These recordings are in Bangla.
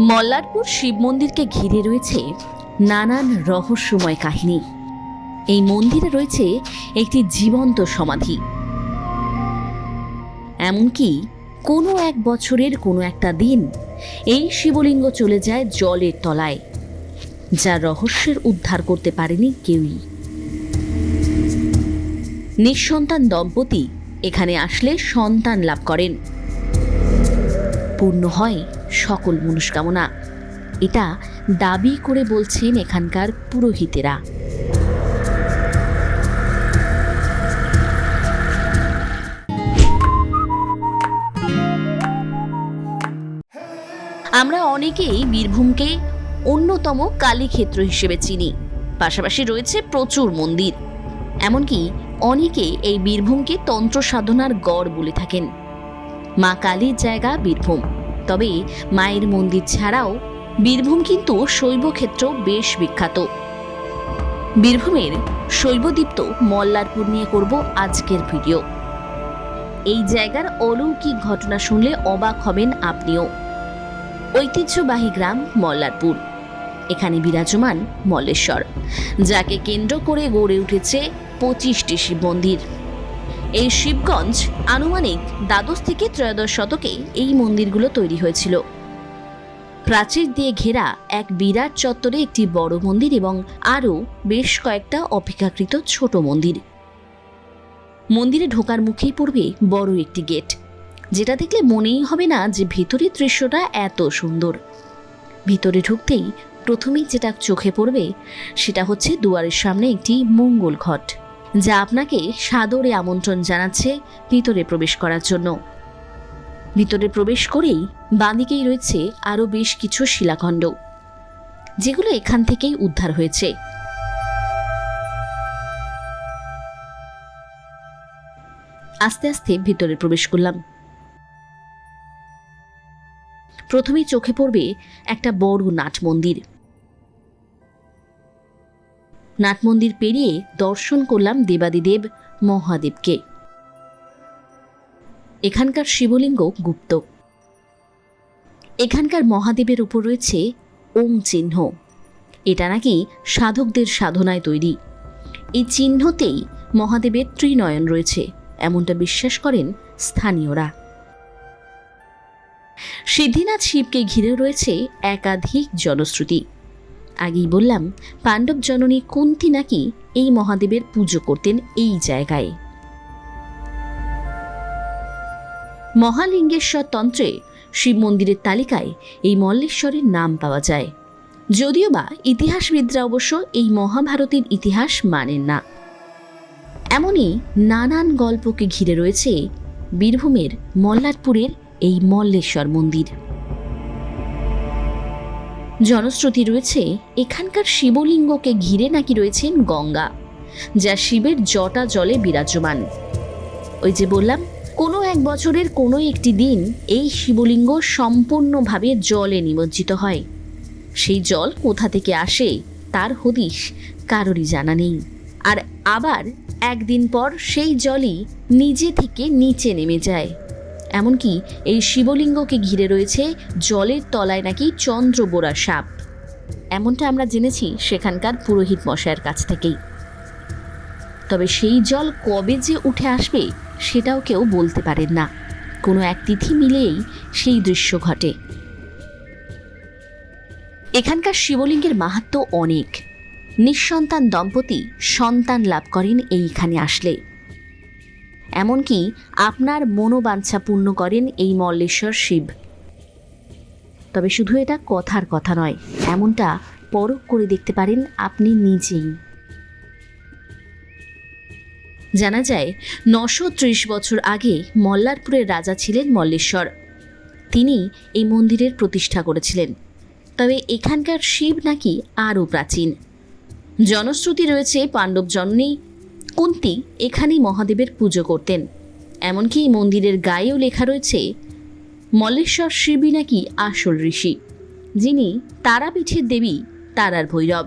মল্লারপুর শিব মন্দিরকে ঘিরে রয়েছে নানান রহস্যময় কাহিনী। এই মন্দিরে রয়েছে একটি জীবন্ত সমাধি। এমনকি কোনো এক বছরের কোনো একটা দিন এই শিবলিঙ্গ চলে যায় জলের তলায়, যা রহস্যের উদ্ধার করতে পারেনি কেউই। নিঃসন্তান দম্পতি এখানে আসলে সন্তান লাভ করেন। পূর্ণ হয় সকল মনস্কামনা। এটা দাবি করে বলছেন এখানকার পুরোহিতেরা। আমরা অনেকেই বীরভূমকে অন্যতম কালীক্ষেত্র হিসেবে চিনি। পাশাপাশি রয়েছে প্রচুর মন্দির। এমনকি অনেকে এই বীরভূমকে তন্ত্র সাধনার গড় বলে থাকেন। মা কালীর জায়গা বীরভূম। তবে মায়ের মন্দির ছাড়াও বীরভূম কিন্তু শৈবক্ষেত্র বেশ বিখ্যাত। বীরভূমের শৈবদীপ্ত মল্লারপুর নিয়ে করব আজকের ভিডিও। এই জায়গার অলৌকিক ঘটনা শুনলে অবাক হবেন আপনিও। ঐতিহ্যবাহী গ্রাম মল্লারপুর। এখানে বিরাজমান মল্লেশ্বর, যাকে কেন্দ্র করে গড়ে উঠেছে পঁচিশটি শিব মন্দির। এই শিবগঞ্জ আনুমানিক দ্বাদশ থেকে ত্রয়োদশ শতকে এই মন্দিরগুলো তৈরি হয়েছিল। প্রাচীর দিয়ে ঘেরা এক বিরাট চত্বরে একটি বড় মন্দির এবং আরও বেশ কয়েকটা অপেক্ষাকৃত ছোট মন্দির। মন্দিরে ঢোকার মুখেই পড়বে বড় একটি গেট। যেটা দেখলে মনেই হবে না যে ভিতরের দৃশ্যটা এত সুন্দর। ভিতরে ঢুকতেই প্রথমেই যেটা চোখে পড়বে সেটা হচ্ছে দুয়ারের সামনে একটি মঙ্গল ঘট। যা আপনাকে সাদরে আমন্ত্রণ জানাচ্ছে ভিতরে প্রবেশ করার জন্য। ভিতরে প্রবেশ করেই বাঁদিকেই রয়েছে আরও বেশ কিছু শিলাখণ্ড, যেগুলো এখান থেকেই উদ্ধার হয়েছে। আস্তে আস্তে ভিতরে প্রবেশ করলাম। প্রথমেই চোখে পড়বে একটা বড় নাট মন্দির। নাট মন্দির পেরিয়ে দর্শন করলাম দেবাদিদেব মহাদেবকে। এখানকার শিবলিঙ্গ গুপ্ত। এখানকার মহাদেবের উপর রয়েছে ওং চিহ্ন। এটা নাকি সাধকদের সাধনায় তৈরি। এই চিহ্নতেই মহাদেবের ত্রিনয়ন রয়েছে, এমনটা বিশ্বাস করেন স্থানীয়রা। সিদ্ধিনাথ শিবকে ঘিরে রয়েছে একাধিক জনশ্রুতি। আগেই বললাম, পাণ্ডব জননী কুন্তি নাকি এই মহাদেবের পুজো করতেন এই জায়গায়। মহালিঙ্গেশ্বর তন্ত্রে শিব মন্দিরের তালিকায় এই মল্লেশ্বরের নাম পাওয়া যায়। যদিও বা ইতিহাসবিদরা অবশ্য এই মহাভারতের ইতিহাস মানেন না। এমনই নানান গল্পকে ঘিরে রয়েছে বীরভূমের মল্লারপুরের এই মল্লেশ্বর মন্দির। জনশ্রুতি রয়েছে, এখানকার শিবলিঙ্গকে ঘিরে নাকি রয়েছেন গঙ্গা, যা শিবের জটা জলে বিরাজমান। ওই যে বললাম, কোনো এক বছরের কোনো একটি দিন এই শিবলিঙ্গ সম্পূর্ণভাবে জলে নিমজ্জিত হয়। সেই জল কোথা থেকে আসে, তার হদিশ কারোরই জানা নেই। আর আবার একদিন পর সেই জলই নিজে থেকে নিচে নেমে যায়। এমনকি এই শিবলিঙ্গকে ঘিরে রয়েছে জলের তলায় নাকি চন্দ্রবোরা সাপ। এমনটা আমরা জেনেছি সেখানকার পুরোহিত মশাইয়ের কাছ থেকেই। তবে সেই জল কবে যে উঠে আসবে সেটাও কেউ বলতে পারেন না। কোনো এক তিথি মিলেই সেই দৃশ্য ঘটে। এখানকার শিবলিঙ্গের মাহাত্ম অনেক। নিঃসন্তান দম্পতি সন্তান লাভ করেন এইখানে আসলে। এমনকি আপনার মনোবাঞ্ছা পূর্ণ করেন এই মল্লেশ্বর শিব। তবে শুধু এটা কথার কথা নয়, এমনটা পরখ করে দেখতে পারেন আপনি নিজেই। জানা যায়, নশো ত্রিশ বছর আগে মল্লারপুরের রাজা ছিলেন মল্লেশ্বর। তিনি এই মন্দিরের প্রতিষ্ঠা করেছিলেন। তবে এখানকার শিব নাকি আরও প্রাচীন। জনশ্রুতি রয়েছে পাণ্ডব জননী কুন্তি এখানেই মহাদেবের পুজো করতেন। এমনকি এই মন্দিরের গায়েও লেখা রয়েছে, মল্লেশ্বর শিবই নাকি আসল ঋষি, যিনি তারাপীঠের দেবী তারার ভৈরব।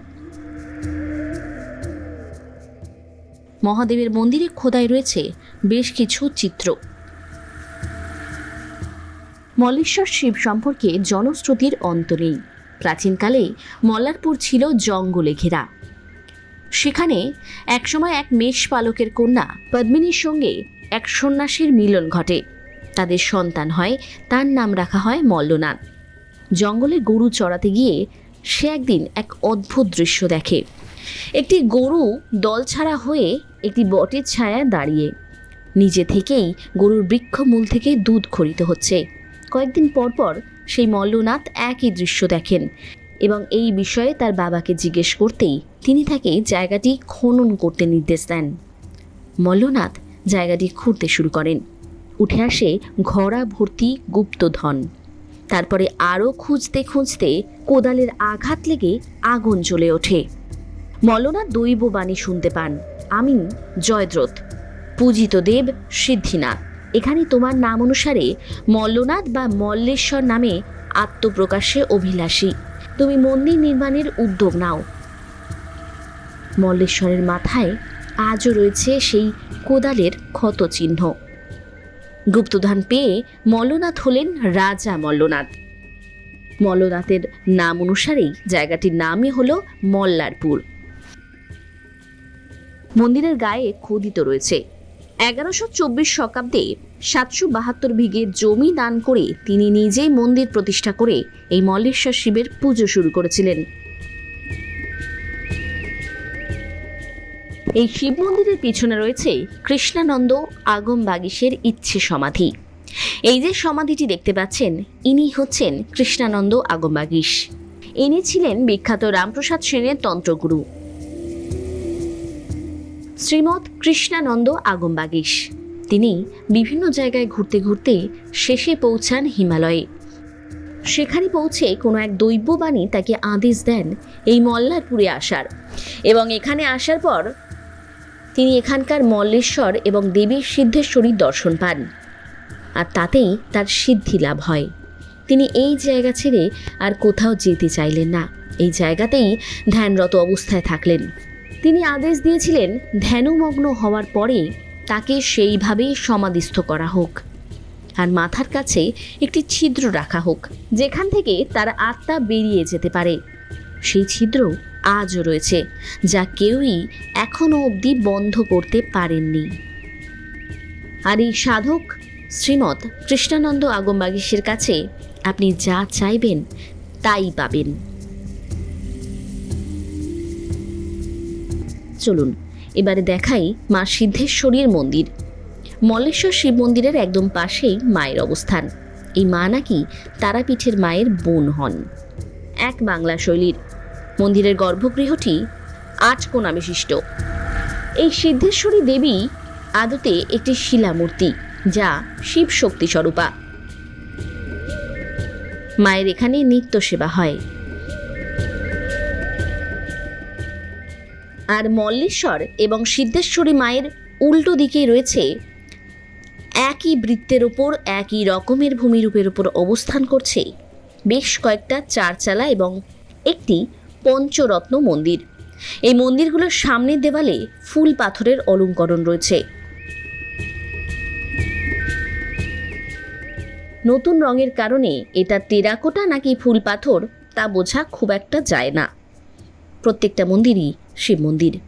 মহাদেবের মন্দিরে খোদাই রয়েছে বেশ কিছু চিত্র। মল্লেশ্বর শিব সম্পর্কে জনশ্রুতির অন্ত নেই। প্রাচীনকালে মল্লারপুর ছিল জঙ্গলে ঘেরা। সেখানে একসময় এক মেষ পালকের কন্যা পদ্মিনীর সঙ্গে এক সন্ন্যাসীর মিলন ঘটে। তাদের সন্তান হয়, তার নাম রাখা হয় মল্লনাথ। জঙ্গলে গরু চড়াতে গিয়ে সে একদিন এক অদ্ভুত দৃশ্য দেখে। একটি গরু দলছাড়া হয়ে একটি বটের ছায়ায় দাঁড়িয়ে। নিজে থেকেই গরুর বৃক্ষমূল থেকে দুধ খরিত হচ্ছে। কয়েকদিন পর পর সেই মল্লনাথ একই দৃশ্য দেখেন এবং এই বিষয়ে তার বাবাকে জিজ্ঞেস করতেই তিনি তাকে জায়গাটি খনন করতে নির্দেশ দেন। মল্লনাথ জায়গাটি খুঁড়তে শুরু করেন। উঠে আসে ঘোড়া ভর্তি গুপ্তধন। তারপরে আরও খুঁজতে খুঁজতে কোদালের আঘাত লেগে আগুন জ্বলে ওঠে। মল্লনাথ দৈব বাণী শুনতে পান আমি জয়দ্রথ, পূজিত দেব সিদ্ধিনাথ। এখানে তোমার নাম অনুসারে মল্লনাথ বা মল্লেশ্বর নামে আত্মপ্রকাশে অভিলাষী। তুমি মন্দির নির্মাণের উদ্যোগ নাও। মল্লেশ্বরের মাথায় আজও রয়েছে সেই কোদালের ক্ষত চিহ্ন গুপ্তধন পেয়ে মল্লনাথ হলেন রাজা মল্লনাথ। মল্লনাথের নাম অনুসারেই জায়গাটির নামই হল মল্লারপুর। মন্দিরের গায়ে খোদিত রয়েছে। এগারোশো চব্বিশ শতাব্দে সাতশো বাহাত্তর বিঘে জমি দান করে তিনি নিজেই মন্দির প্রতিষ্ঠা করে এই মল্লেশ্বর শিবের পুজো শুরু করেছিলেন। এই শিব মন্দিরের পিছনে রয়েছে কৃষ্ণানন্দ আগম বাগিসের ইচ্ছে সমাধি। এই যে সমাধিটি দেখতে পাচ্ছেন, ইনি হচ্ছেন কৃষ্ণানন্দ আগম বাগিস ইনি ছিলেন বিখ্যাত রামপ্রসাদ সেনের তন্ত্রগুরু। শ্রীমৎ কৃষ্ণানন্দ আগম বাগিস তিনি বিভিন্ন জায়গায় ঘুরতে ঘুরতে শেষে পৌঁছান হিমালয়ে। সেখানে পৌঁছে কোনো এক দৈব্যবাণী তাকে আদেশ দেন এই মল্লারপুরে আসার। এবং এখানে আসার পর তিনি এখানকার মল্লেশ্বর এবং দেবীর সিদ্ধেশ্বরীর দর্শন পান। আর তাতেই তার সিদ্ধি লাভ হয়। তিনি এই জায়গা ছেড়ে আর কোথাও যেতে চাইলেন না। এই জায়গাতেই ধ্যানরত অবস্থায় থাকলেন। তিনি আদেশ দিয়েছিলেন ধ্যানমগ্ন হওয়ার পরে তাকে সেইভাবেই সমাধিস্থ করা হোক। আর মাথার কাছে একটি ছিদ্র রাখা হোক, যেখান থেকে তার আত্মা বেরিয়ে যেতে পারে। সেই ছিদ্র আজও রয়েছে, যা কেউই এখনও অবধি বন্ধ করতে পারেননি। আর এই সাধক, শ্রীমৎ কৃষ্ণানন্দ আগমবাগীশের কাছে আপনি যা চাইবেন, তাই পাবেন। চলুন, এবারে দেখাই মা সিদ্ধেশ্বরীর মন্দির। মল্লেশ্বর শিব মন্দিরের একদম পাশেই মায়ের অবস্থান। এই মা নাকি তারাপীঠের মায়ের বোন হন। এক বাংলা শৈলীর মন্দিরের গর্ভগৃহটি আট বিশিষ্ট। এই সিদ্ধেশ্বরী দেবী আদতে একটি শিলামূর্তি, যা শিব শক্তি স্বরূপা। মায়ের এখানে নিত্য সেবা হয়। আর মল্লেশ্বর এবং সিদ্ধেশ্বরী মায়ের উল্টো দিকে রয়েছে একই বৃত্তের ওপর, একই রকমের ভূমিরূপের ওপর অবস্থান করছে বেশ কয়েকটা চারচালা এবং একটি পঞ্চরত্ন মন্দির। এই মন্দিরগুলোর সামনের দেওয়ালে ফুল পাথরের অলঙ্করণ রয়েছে। নতুন রঙের কারণে এটা টেরাকোটা নাকি ফুল পাথর, তা বোঝা খুব একটা যায় না। প্রত্যেকটা মন্দিরই শিব মন্দির।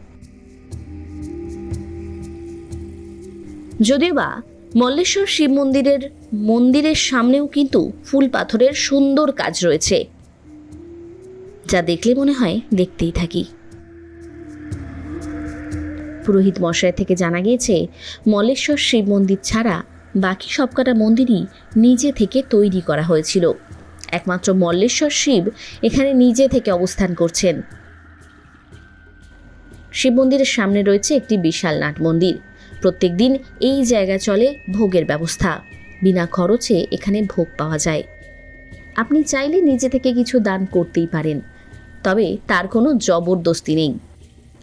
যদিও বা মল্লেশ্বর শিব মন্দিরের মন্দিরের সামনেও কিন্তু ফুল পাথরের সুন্দর কাজ রয়েছে। যা দেখলে মনে হয় দেখতেই থাকি। পুরোহিত মশাই থেকে জানা গিয়েছে, মল্লেশ্বর শিব মন্দির ছাড়া বাকি সবকটা মন্দিরই নিজে থেকে তৈরি করা হয়েছিল। একমাত্র মল্লেশ্বর শিব এখানে নিজে থেকে অবস্থান করছেন। শিব মন্দিরের সামনে রয়েছে একটি বিশাল নাট মন্দির। প্রত্যেক দিন এই জায়গায় চলে ভোগের ব্যবস্থা। বিনা খরচে এখানে ভোগ পাওয়া যায়। আপনি চাইলে নিজে থেকে কিছু দান করতেই পারেন। তবে তার কোনো জবরদস্তি নেই।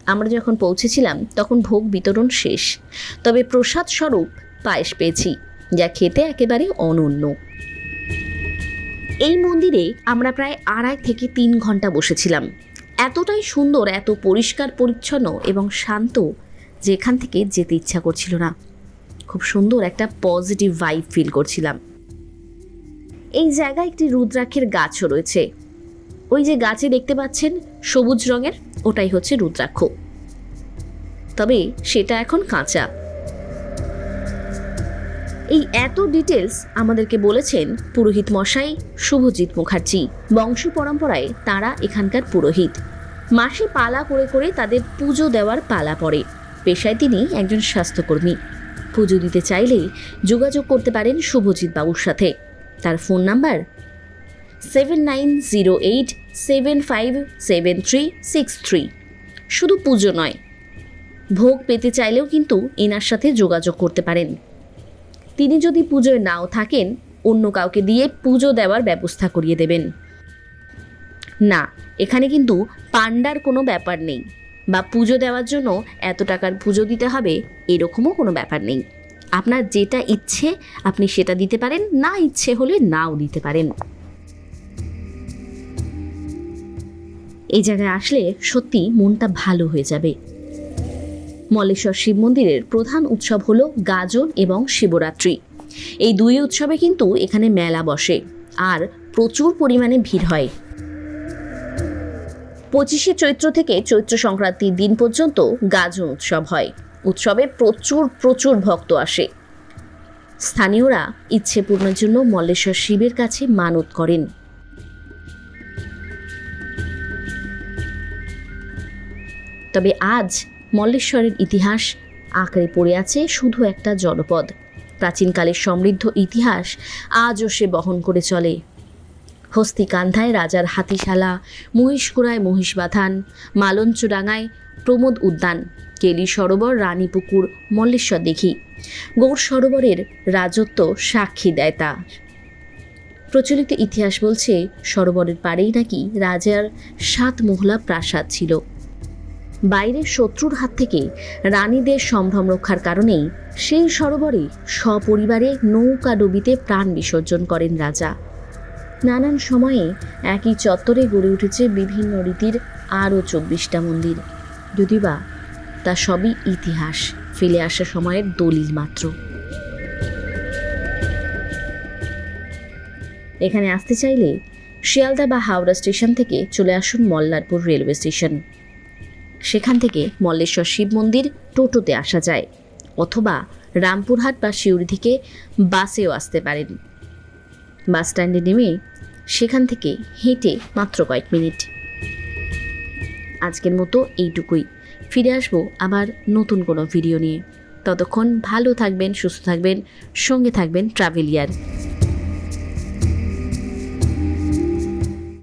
আমরা যখন পৌঁছেছিলাম, তখন ভোগ বিতরণ শেষ। তবে প্রসাদ স্বরূপ পায়েস পেয়েছি, যা খেতে একেবারে অনন্য। এই মন্দিরে আমরা প্রায় আড়াই থেকে তিন ঘণ্টা বসেছিলাম। এতটাই সুন্দর, এত পরিষ্কার, পরিচ্ছন্ন এবং শান্ত যে এখান থেকে যেতে ইচ্ছা করছিল না। খুব সুন্দর একটা পজিটিভ ভাইব ফিল করছিলাম। এই জায়গায় একটি রুদ্রাক্ষের গাছও রয়েছে। ওই যে গাছে দেখতে পাচ্ছেন সবুজ রঙের, ওটাই হচ্ছে রুদ্রাক্ষ। তবে সেটা এখন কাঁচা। এই এত ডিটেলস আমাদেরকে বলেছেন পুরোহিত মশাই শুভজিৎ মুখার্জি। বংশ পরম্পরায় তারা এখানকার পুরোহিত। মাসে পালা করে করে তাদের পুজো দেওয়ার পালা পড়ে। পেশায় তিনি একজন স্বাস্থ্যকর্মী। পুজো দিতে চাইলেই যোগাযোগ করতে পারেন শুভজিৎ বাবুর সাথে। তার phone number seven nine zero eight seven five seven three six three শুধু পুজো নয়, ভোগ পেতে চাইলেও কিন্তু এনার সাথে যোগাযোগ করতে পারেন। তিনি যদি পুজোয় নাও থাকেন, অন্য কাউকে দিয়ে পুজো দেওয়ার ব্যবস্থা করিয়ে দেবেন। না, এখানে কিন্তু পান্ডার কোনো ব্যাপার নেই। বা পুজো দেওয়ার জন্য এত টাকার পুজো দিতে হবে, এরকমও কোনো ব্যাপার নেই। আপনার যেটা ইচ্ছে, আপনি সেটা দিতে পারেন, না ইচ্ছে হলে নাও দিতে পারেন। এই জায়গায় আসলে সত্যি মনটা ভালো হয়ে যাবে। মল্লেশ্বর শিব মন্দিরের প্রধান উৎসব হলো গাজন এবং শিবরাত্রি। এই দুই উৎসবে কিন্তু এখানে মেলা বসে, আর প্রচুর পরিমাণে ভিড় হয়। পঁচিশে চৈত্র থেকে চৈত্র সংক্রান্তির দিন পর্যন্ত গাজন উৎসব হয়। উৎসবে প্রচুর প্রচুর ভক্ত আসে। স্থানীয়রা ইচ্ছে পূর্ণের জন্য মল্লেশ্বর শিবের কাছে মানত করেন। তবে আজ মল্লেশ্বরের ইতিহাস আঁকড়ে পড়ে আছে শুধু একটা জনপদ। প্রাচীনকালের সমৃদ্ধ ইতিহাস আজও সে বহন করে চলে। হস্তিকান্ধায় রাজার হাতিশালা, মহিষকুড়ায় মহিষ মহিষবাথান, মালঞ্চডাঙ্গায় প্রমোদ উদ্যান, কেলি সরোবর, রানীপুকুর, মল্লেশ্বর দেখি। গৌর সরোবরের রাজত্ব সাক্ষী দেয় তা। প্রচলিত ইতিহাস বলছে, সরোবরের পাড়েই নাকি রাজার সাত মহলা প্রাসাদ ছিল। বাইরের শত্রুর হাত থেকে রানীদের সম্ভ্রম রক্ষার কারণেই সেই সরোবরে সপরিবারে নৌকা ডুবিতে প্রাণ বিসর্জন করেন রাজা। নানান সময়ে একই চত্বরে গড়ে উঠেছে বিভিন্ন রীতির আরও চব্বিশটা মন্দির। যদিও বা তা সবই ইতিহাস, ফেলে আসা সময়ের দলিল মাত্র। এখানে আসতে চাইলে শিয়ালদা বা হাওড়া স্টেশন থেকে চলে আসুন মল্লারপুর রেলওয়ে স্টেশন। সেখান থেকে মল্লেশ্বর শিব মন্দির টোটোতে আসা যায়, অথবা রামপুরহাট বা শিউরি থেকে বাসেও আসতে পারেন। বাস স্ট্যান্ডে নেমে সেখান থেকে হেঁটে মাত্র কয়েক মিনিট। আজকের মতো এইটুকুই। ফিরে আসব আবার নতুন কোনো ভিডিও নিয়ে। ততক্ষণ ভালো থাকবেন, সুস্থ থাকবেন, সঙ্গে থাকবেন ট্রাভেলিয়ার